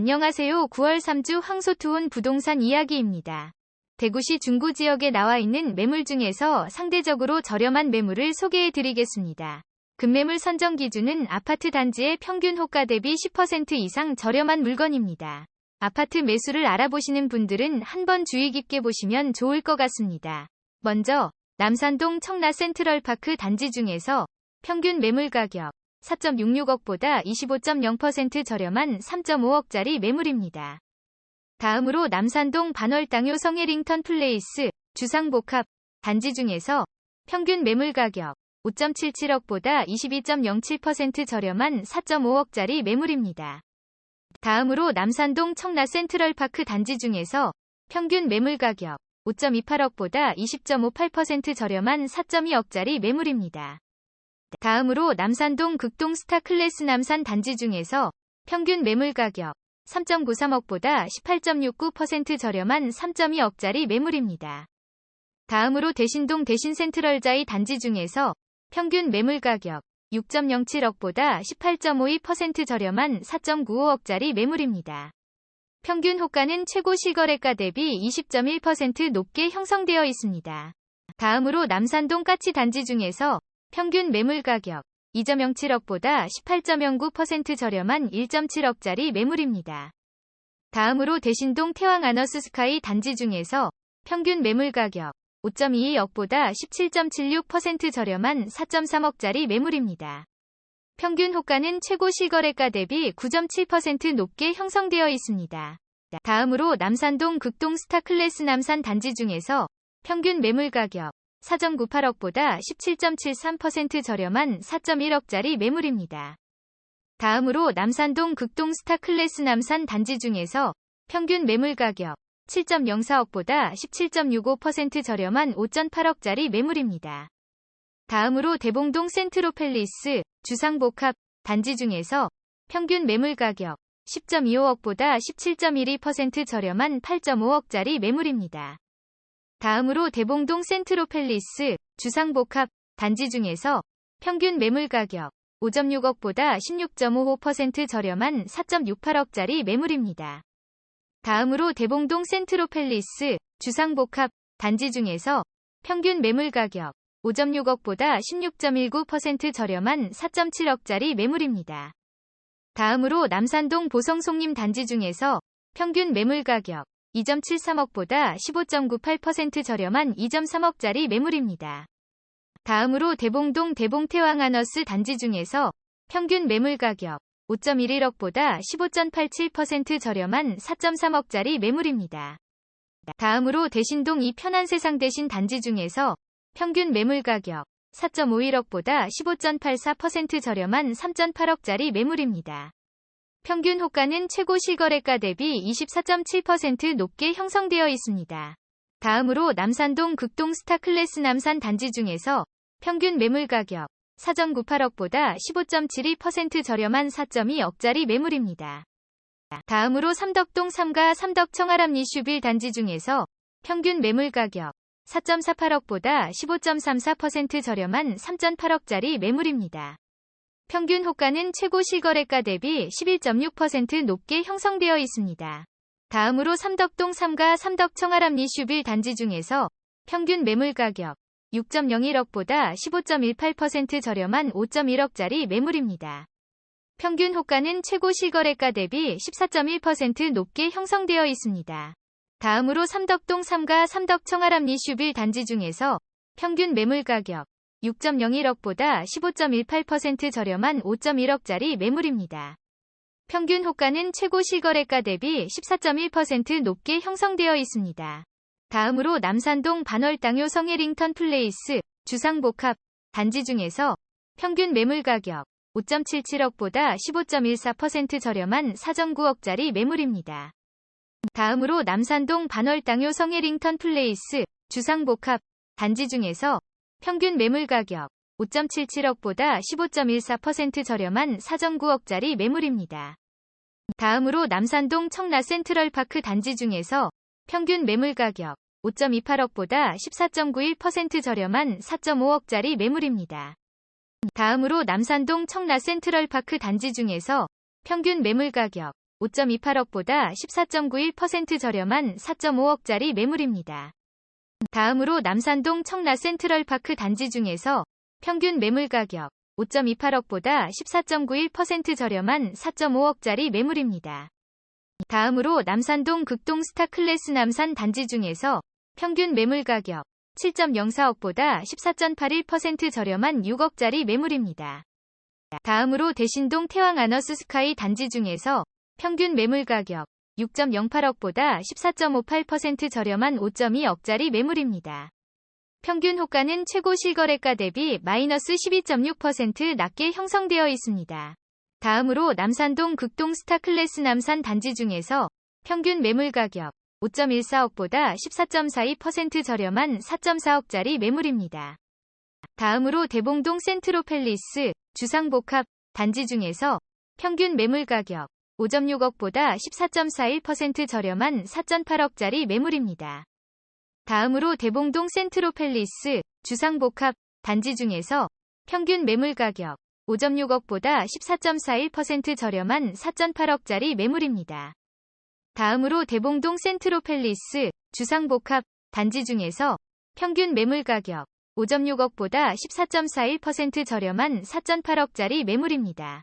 안녕하세요. 9월 3주 황소투혼 부동산 이야기입니다. 대구시 중구 지역에 나와 있는 매물 중에서 상대적으로 저렴한 매물을 소개해 드리겠습니다. 급매물 선정 기준은 아파트 단지의 평균 호가 대비 10% 이상 저렴한 물건입니다. 아파트 매수를 알아보시는 분들은 한번 주의 깊게 보시면 좋을 것 같습니다. 먼저 남산동 청라 센트럴파크 단지 중에서 평균 매물 가격 4.66억보다 25.0% 저렴한 3.5억짜리 매물입니다. 다음으로 남산동 반월당요 성해링턴 플레이스 주상복합 단지 중에서 평균 매물 가격 5.77억보다 22.07% 저렴한 4.5억짜리 매물입니다. 다음으로 남산동 청라 센트럴파크 단지 중에서 평균 매물 가격 5.28억보다 20.58% 저렴한 4.2억짜리 매물입니다. 다음으로 남산동 극동 스타클래스 남산 단지 중에서 평균 매물 가격 3.93억보다 18.69% 저렴한 3.2억짜리 매물입니다. 다음으로 대신동 대신센트럴자이 단지 중에서 평균 매물 가격 6.07억보다 18.52% 저렴한 4.95억짜리 매물입니다. 평균 호가는 최고 실거래가 대비 20.1% 높게 형성되어 있습니다. 다음으로 남산동 까치 단지 중에서 평균 매물 가격 2.07억보다 18.09% 저렴한 1.7억짜리 매물입니다. 다음으로 대신동 태왕 아너스 스카이 단지 중에서 평균 매물 가격 5.22억보다 17.76% 저렴한 4.3억짜리 매물입니다. 평균 호가는 최고 실거래가 대비 9.7% 높게 형성되어 있습니다. 다음으로 남산동 극동 스타클래스 남산 단지 중에서 평균 매물 가격 4.98억보다 17.73% 저렴한 4.1억짜리 매물입니다. 다음으로 남산동 극동 스타클래스 남산 단지 중에서 평균 매물 가격 7.04억보다 17.65% 저렴한 5.8억짜리 매물입니다. 다음으로 대봉동 센트로펠리스 주상복합 단지 중에서 평균 매물 가격 10.25억보다 17.12% 저렴한 8.5억짜리 매물입니다. 다음으로 대봉동 센트로펠리스 주상복합 단지 중에서 평균 매물 가격 5.6억보다 16.55% 저렴한 4.68억짜리 매물입니다. 다음으로 대봉동 센트로펠리스 주상복합 단지 중에서 평균 매물 가격 5.6억보다 16.19% 저렴한 4.7억짜리 매물입니다. 다음으로 남산동 보성송림 단지 중에서 평균 매물 가격 2.73억보다 15.98% 저렴한 2.3억짜리 매물입니다. 다음으로 대봉동 대봉태왕아너스 단지 중에서 평균 매물 가격 5.11억보다 15.87% 저렴한 4.3억짜리 매물입니다. 다음으로 대신동 이 편한 세상 대신 단지 중에서 평균 매물 가격 4.51억보다 15.84% 저렴한 3.8억짜리 매물입니다. 평균 호가는 최고 실거래가 대비 24.7% 높게 형성되어 있습니다. 다음으로 남산동 극동 스타클래스 남산 단지 중에서 평균 매물 가격 4.98억보다 15.72% 저렴한 4.2억짜리 매물입니다. 다음으로 삼덕동 3가 삼덕 청 아람 리 슈빌 단지 중에서 평균 매물 가격 4.48억보다 15.34% 저렴한 3.8억짜리 매물입니다. 평균 호가는 최고 실거래가 대비 11.6% 높게 형성되어 있습니다. 다음으로 삼덕동 3가 삼덕 청 아람 리 슈빌 단지 중에서 평균 매물 가격 6.01억보다 15.18% 저렴한 5.1억짜리 매물입니다. 평균 호가는 최고 실거래가 대비 14.1% 높게 형성되어 있습니다. 다음으로 삼덕동 3가 삼덕 청 아람 리 슈빌 단지 중에서 평균 매물 가격 6.01억보다 15.18% 저렴한 5.1억짜리 매물입니다. 평균 호가는 최고 실거래가 대비 14.1% 높게 형성되어 있습니다. 다음으로 남산동 반월당요 성해링턴 플레이스 주상복합 단지 중에서 평균 매물 가격 5.77억보다 15.14% 저렴한 4.9억짜리 매물입니다. 다음으로 남산동 반월당요 성해링턴 플레이스 주상복합 단지 중에서 평균 매물 가격 5.77억보다 15.14% 저렴한 4.9억짜리 매물입니다. 다음으로 남산동 청라 센트럴파크 단지 중에서 평균 매물 가격 5.28억보다 14.91% 저렴한 4.5억짜리 매물입니다. 다음으로 남산동 청라 센트럴파크 단지 중에서 평균 매물 가격 5.28억보다 14.91% 저렴한 4.5억짜리 매물입니다. 다음으로 남산동 청라 센트럴파크 단지 중에서 평균 매물 가격 5.28억보다 14.91% 저렴한 4.5억짜리 매물입니다. 다음으로 남산동 극동 스타클래스 남산 단지 중에서 평균 매물 가격 7.04억보다 14.81% 저렴한 6억짜리 매물입니다. 다음으로 대신동 태왕 아너스 스카이 단지 중에서 평균 매물 가격 6.08억보다 14.58% 저렴한 5.2억짜리 매물입니다. 평균 호가는 최고 실거래가 대비 마이너스 12.6% 낮게 형성되어 있습니다. 다음으로 남산동 극동 스타클래스 남산 단지 중에서 평균 매물 가격 5.14억보다 14.42% 저렴한 4.4억짜리 매물입니다. 다음으로 대봉동 센트로 팰리스 주상복합 단지 중에서 평균 매물 가격 5.6억보다 14.41% 저렴한 4.8억짜리 매물입니다. 다음으로 대봉동 센트로팰리스 주상복합 단지 중에서 평균 매물 가격 5.6억보다 14.41% 저렴한 4.8억짜리 매물입니다. 다음으로 대봉동 센트로팰리스 주상복합 단지 중에서 평균 매물 가격 5.6억보다 14.41% 저렴한 4.8억짜리 매물입니다.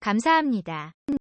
감사합니다.